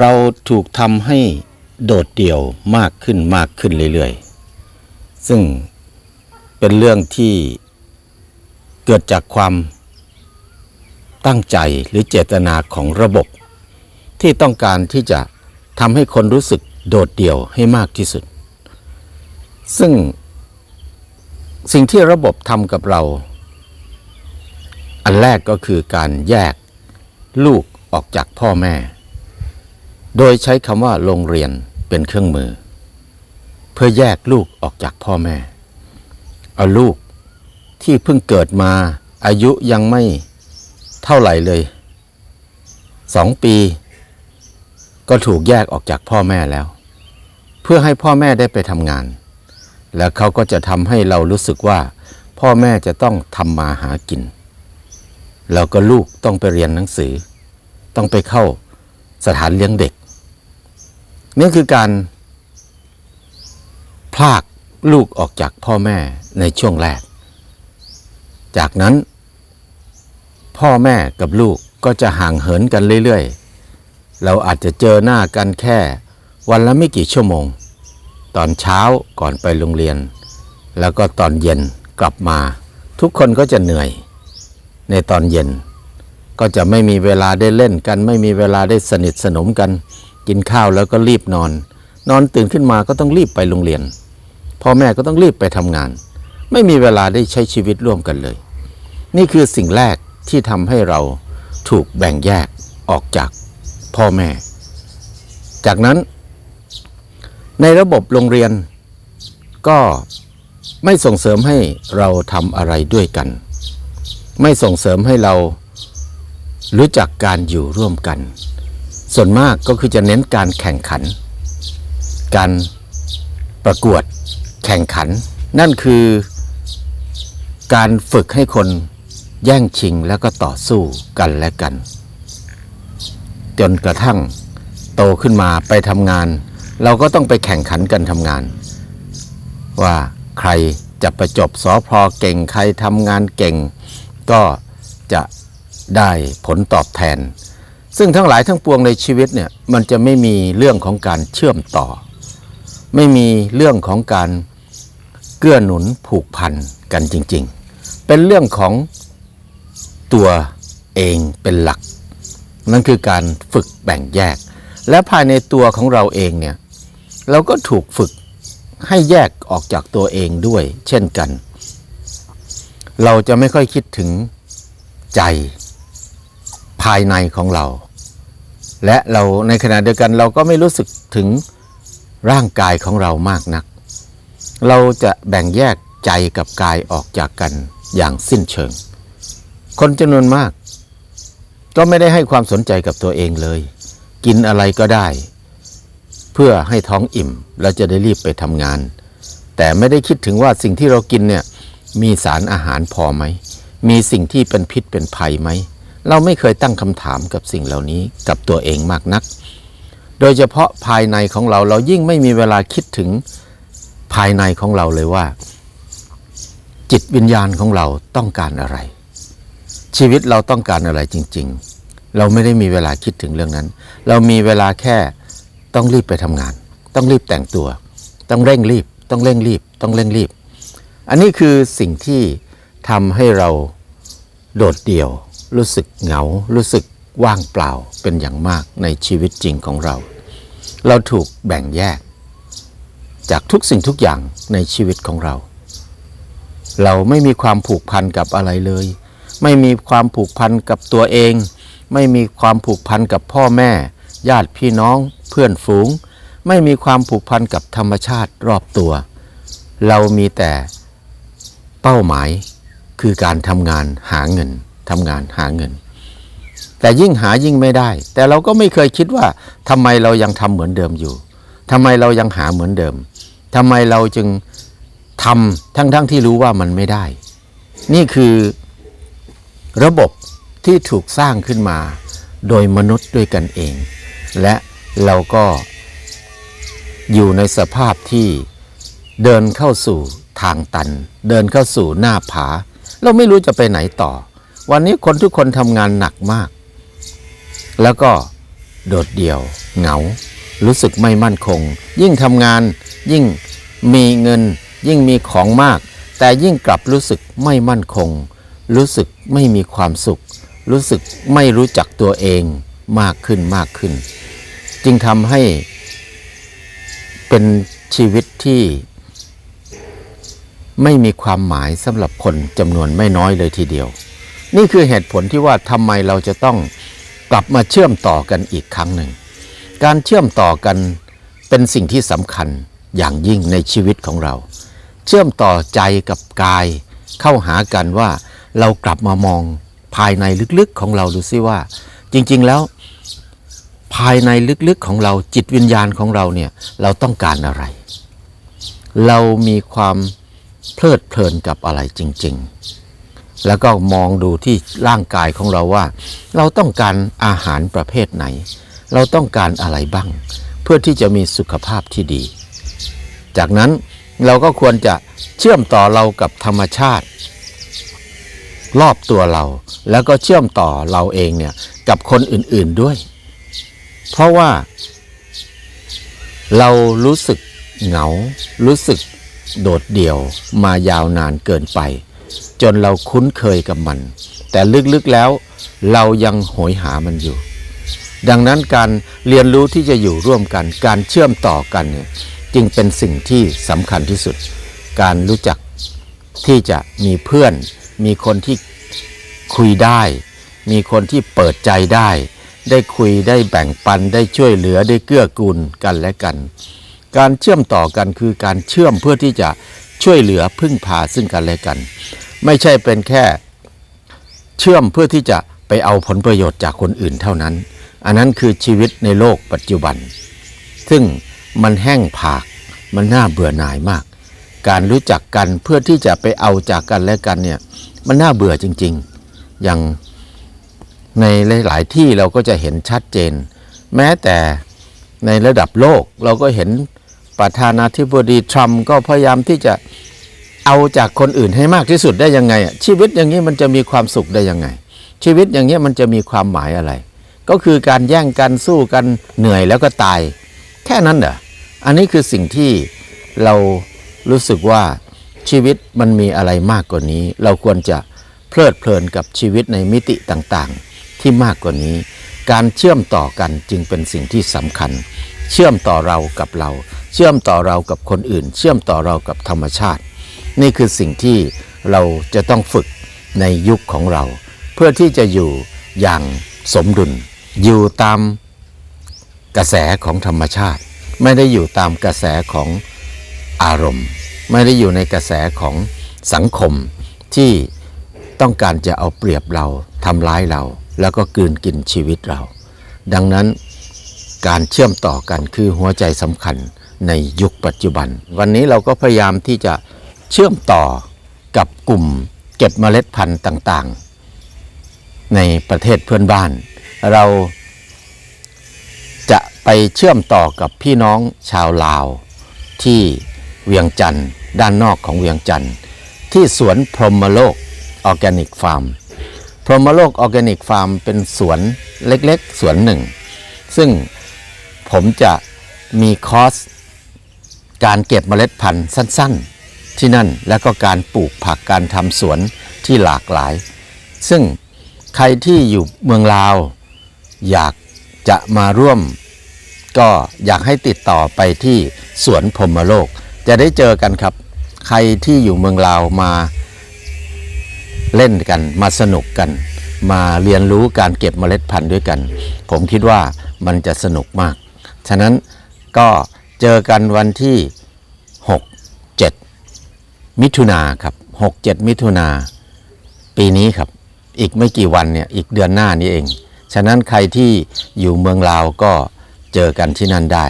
เราถูกทำให้โดดเดี่ยวมากขึ้นมากขึ้นเรื่อยๆ ซึ่งเป็นเรื่องที่เกิดจากความตั้งใจหรือเจตนาของระบบ ที่ต้องการที่จะทำให้คนรู้สึกโดดเดี่ยวให้มากที่สุด ซึ่งสิ่งที่ระบบทำกับเรา อันแรกก็คือการแยกลูกออกจากพ่อแม่ โดยใช้คำว่าโรงเรียนเป็นเครื่องมือ เพื่อแยกลูกออกจากพ่อแม่ เอาลูกที่เพิ่งเกิดมาอายุยังไม่เท่าไหร่เลยสองปี ก็ถูกแยกออกจากพ่อแม่แล้ว เพื่อให้พ่อแม่ได้ไปทำงาน แล้วเขาก็จะทำให้เรารู้สึกว่า พ่อแม่จะต้องทำมาหากิน แล้วก็ลูกต้องไปเรียนหนังสือ ต้องไปเข้าสถานเลี้ยงเด็ก นี่คือการพลากลูกออกจากพ่อแม่ในช่วงแรก จากนั้น พ่อแม่กับลูกก็จะห่างเหินกันเรื่อยๆ เราอาจจะเจอหน้ากันแค่ วันละไม่กี่ชั่วโมง ตอนเช้าก่อนไปโรงเรียน แล้วก็ตอนเย็นกลับมา ทุกคนก็จะเหนื่อย ในตอนเย็น ก็จะไม่มีเวลาได้เล่นกัน ไม่มีเวลาได้สนิทสนมกัน กินข้าวแล้วก็รีบนอน นอนตื่นขึ้นมาก็ต้องรีบไปโรงเรียน พ่อแม่ก็ต้องรีบไปทำงาน ไม่มีเวลาได้ใช้ชีวิตร่วมกันเลย นี่คือสิ่งแรกที่ทำให้เราถูกแบ่งแยกออกจากพ่อแม่ จากนั้น ในระบบโรงเรียนก็ไม่ส่งเสริมให้เราทำอะไรด้วยกัน ไม่ส่งเสริมให้เรารู้จักการอยู่ร่วมกัน ส่วนมากก็คือจะเน้นการแข่งขัน การประกวดแข่งขัน นั่นคือการฝึกให้คนแย่งชิงแล้วก็ต่อสู้กันและกัน จนกระทั่งโตขึ้นมาไปทำงาน เราก็ต้องไปแข่งขันกันทำงาน ว่าใครจะประจบสอพอเก่งใครทำงานเก่ง ก็จะได้ผลตอบแทน ซึ่งทั้งหลายทั้งปวงในชีวิตเนี่ยมันจะไม่มีเรื่องของการเชื่อมต่อ ไม่มีเรื่องของการเกื้อหนุนผูกพันกันจริง ๆ เป็นเรื่องของตัวเองเป็นหลัก นั่นคือการฝึกแบ่งแยก และภายในตัวของเราเองเนี่ยเราก็ถูกฝึกให้แยกออกจากตัวเองด้วย เช่นกัน เราจะไม่ค่อยคิดถึงใจภายในของเรา และเราในขณะเดียวกันเราก็ไม่รู้สึกถึงร่างกายของเรามากนัก เราจะแบ่งแยกใจกับกายออกจากกันอย่างสิ้นเชิง คนจำนวนมาก ก็ไม่ได้ให้ความสนใจกับตัวเองเลย กินอะไรก็ได้ เพื่อให้ท้องอิ่มแล้วจะได้รีบไปทำงาน แต่ไม่ได้คิดถึงว่าสิ่งที่เรากินเนี่ยมีสารอาหารพอไหม มีสิ่งที่เป็นพิษเป็นภัยไหม เราไม่เคยตั้งคำถามกับสิ่งเหล่านี้กับตัวเองมากนัก โดยเฉพาะภายในของเราเรายิ่งไม่มีเวลาคิดถึงภายในของเราเลยว่า จิตวิญญาณของเราต้องการอะไร ชีวิตเราต้องการอะไรจริง ๆ เราไม่ได้มีเวลาคิดถึงเรื่องนั้น เรามีเวลาแค่ต้องรีบไปทำงาน ต้องรีบแต่งตัว ต้องเร่งรีบ ต้องเร่งรีบ ต้องเร่งรีบ อันนี้คือสิ่งที่ทำให้เราโดดเดี่ยว รู้สึกเหงา รู้สึกว่างเปล่าเป็นอย่างมากในชีวิตจริงของเรา เราถูกแบ่งแยก จากทุกสิ่งทุกอย่างในชีวิตของเรา เราไม่มีความผูกพันกับอะไรเลย ไม่มีความผูกพันกับตัวเอง ไม่มีความผูกพันกับพ่อแม่ ญาติพี่น้อง เพื่อนฝูง ไม่มีความผูกพันกับธรรมชาติรอบตัว เรามีแต่เป้าหมายคือการทำงานหาเงิน ทำงานหาเงิน แต่ยิ่งหายิ่งไม่ได้ แต่เราก็ไม่เคยคิดว่าทำไมเรายังทำเหมือนเดิมอยู่ทำไมเรายังหาเหมือนเดิมทำไมเราจึงทำทั้งๆทที่รู้ว่ามันไม่ได้ นี่คือระบบที่ถูกสร้างขึ้นมา โดยมนุษย์ด้วยกันเอง และเราก็อยู่ในสภาพที่เดินเข้าสู่ทางตัน เดินเข้าสู่หน้าผา เราไม่รู้จะไปไหนต่อ วันนี้คนทุกคนทำงานหนักมาก แล้วก็โดดเดี่ยว เหงา รู้สึกไม่มั่นคง ยิ่งทำงานยิ่งมีเงิน ยิ่งมีของมาก แต่ยิ่งกลับรู้สึกไม่มั่นคง รู้สึกไม่มีความสุข รู้สึกไม่รู้จักตัวเองมากขึ้นมากขึ้น จึงทำให้เป็นชีวิตที่ไม่มีความหมายสำหรับคนจำนวนไม่น้อยเลยทีเดียว นี่คือเหตุผลที่ว่าทำไมเราจะต้องกลับมาเชื่อมต่อกันอีกครั้งหนึ่ง การเชื่อมต่อกันเป็นสิ่งที่สำคัญอย่างยิ่งในชีวิตของเรา เชื่อมต่อใจกับกาย เข้าหากันว่าเรากลับมามองภายในลึกๆของเราดูซิว่า จริงๆแล้ว ภายในลึกๆของเราจิตวิญญาณของเราเนี่ยเราต้องการอะไร เรามีความเพลิดเพลินกับอะไรจริง ๆ แล้วก็มองดูที่ร่างกายของเราว่า เราต้องการอาหารประเภทไหน เราต้องการอะไรบ้าง เพื่อที่จะมีสุขภาพที่ดี จากนั้นเราก็ควรจะเชื่อมต่อเรากับธรรมชาติ รอบตัวเรา แล้วก็เชื่อมต่อเราเองเนี่ยกับคนอื่นๆด้วย เพราะว่า เรารู้สึกเหงา รู้สึกโดดเดี่ยวมายาวนานเกินไป จนเราคุ้นเคยกับมัน แต่ลึกๆแล้วเรายังโหยหามันอยู่ ดังนั้นการเรียนรู้ที่จะอยู่ร่วมกัน การเชื่อมต่อกันเนี่ยจึงเป็นสิ่งที่สำคัญที่สุด การรู้จักที่จะมีเพื่อน มีคนที่คุยได้ มีคนที่เปิดใจได้ ได้คุยได้แบ่งปันได้ช่วยเหลือได้เกื้อกูลกันและกัน การเชื่อมต่อกันคือการเชื่อมเพื่อที่จะช่วยเหลือพึ่งพาซึ่งกันและกัน ไม่ใช่เป็นแค่ เชื่อมเพื่อที่จะไปเอาผลประโยชน์จากคนอื่นเท่านั้น อันนั้นคือชีวิตในโลกปัจจุบัน ซึ่งมันแห้งผากมันน่าเบื่อหน่ายมาก การรู้จักกันเพื่อที่จะไปเอาจากกันและกันเนี่ยมันน่าเบื่อจริง ๆ อย่างในหลาย ๆ ที่เราก็จะเห็นชัดเจน แม้แต่ในระดับโลกเราก็เห็นประธานาธิบดีทรัมป์ก็พยายามที่จะ เอาจากคนอื่นให้มากที่สุดได้ยังไงอะชีวิตอย่างนี้มันจะมีความสุขได้ยังไง ชีวิตอย่างนี้มันจะมีความหมายอะไร ก็คือการแย่งกันสู้กันเหนื่อยแล้วก็ตาย แค่นั้นเหรออันนี้คือสิ่งที่เรารู้สึกว่าชีวิตมันมีอะไรมากกว่านี้ เราควรจะเพลิดเพลินกับชีวิตในมิติต่างๆ ที่มากกว่านี้ การเชื่อมต่อกันจึงเป็นสิ่งที่สำคัญ เชื่อมต่อเรากับเรา เชื่อมต่อเรากับคนอื่น เชื่อมต่อเรากับธรรมชาติ นี่คือสิ่งที่เราจะต้องฝึกในยุคของเรา เพื่อที่จะอยู่อย่างสมดุล อยู่ตามกระแสของธรรมชาติ ไม่ได้อยู่ตามกระแสของอารมณ์ ไม่ได้อยู่ในกระแสของสังคมที่ต้องการจะเอาเปรียบเราทำร้ายเรา แล้วก็กืนกินชีวิตเรา ดังนั้นการเชื่อมต่อกันคือหัวใจสำคัญในยุคปัจจุบัน วันนี้เราก็พยายามที่จะ เชื่อมต่อกับกลุ่มเก็บเมล็ดพันธุ์ต่างๆ ในประเทศเพื่อนบ้าน เราจะไปเชื่อมต่อกับพี่น้องชาวลาว ที่เวียงจันทร์ด้านนอกของเวียงจันทร์ที่สวนพรหมโลกออร์แกนิกฟาร์มพรหมโลกออร์แกนิกฟาร์มเป็นสวนเล็กๆ สวนหนึ่ง ซึ่งผมจะมีคอร์สการเก็บเมล็ดพันธุ์สั้น ๆ ที่นั่นแล้วก็การปลูกผักการทำสวนที่หลากหลาย ซึ่งใครที่อยู่เมืองลาว อยากจะมาร่วม ก็อยากให้ติดต่อไปที่สวนพรมโลก จะได้เจอกันครับ ใครที่อยู่เมืองลาวมาเล่นกันมาสนุกกัน มาเรียนรู้การเก็บเมล็ดพันธุ์ด้วยกัน ผมคิดว่ามันจะสนุกมาก ฉะนั้นก็เจอกันวันที่ มิถุนาครับหกเจ็ดมิถุนาปีนี้ครับ อีกไม่กี่วันเนี่ยอีกเดือนหน้านี้เอง ฉะนั้นใครที่อยู่เมืองลาวก็เจอกันที่นั่นได้